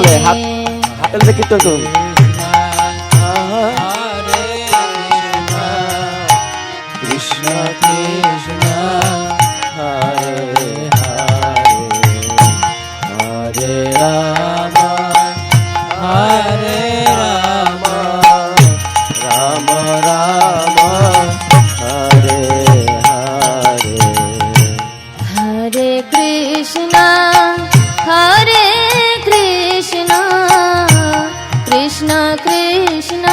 হরে সকলে হাত- হাতের দিকে কীর্তন করুন হরে কৃষ্ণ কৃষ্ণ হরে হরে রাম হরে কৃষ্ণ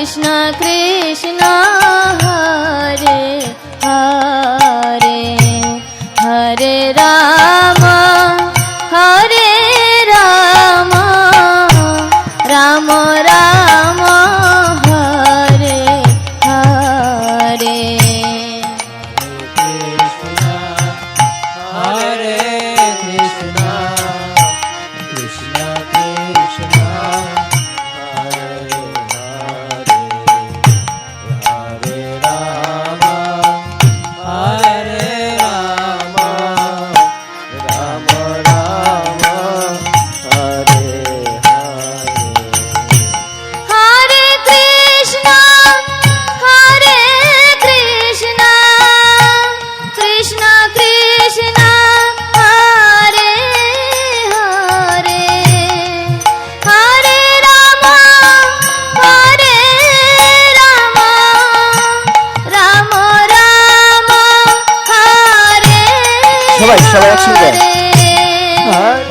कृष्ण कृष्ण। সবাই সবাই একসঙ্গে।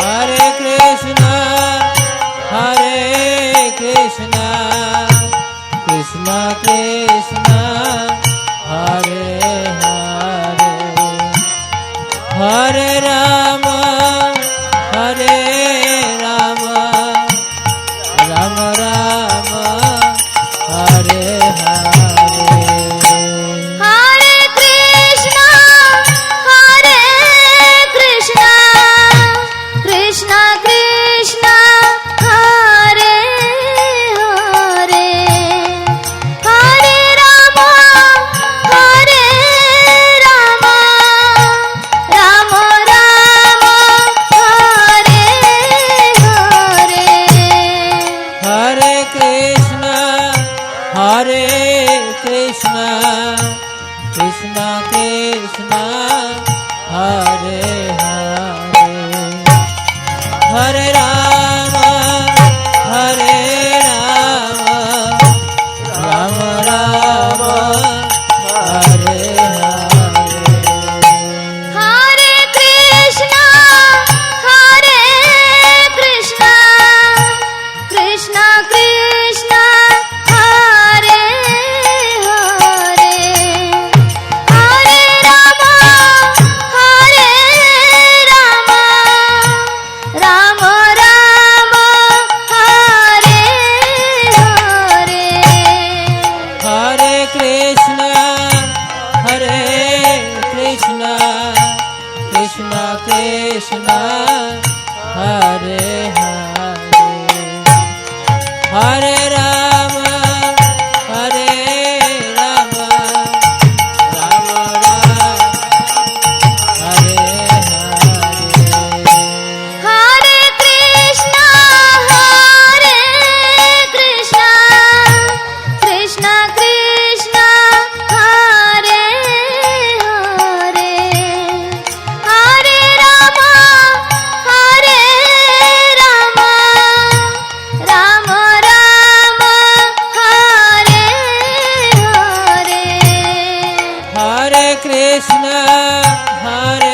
হরে কৃষ্ণ হরে কৃষ্ণ কৃষ্ণ কৃষ্ণ হরে হরে হরে রাম। कृष्ण हरे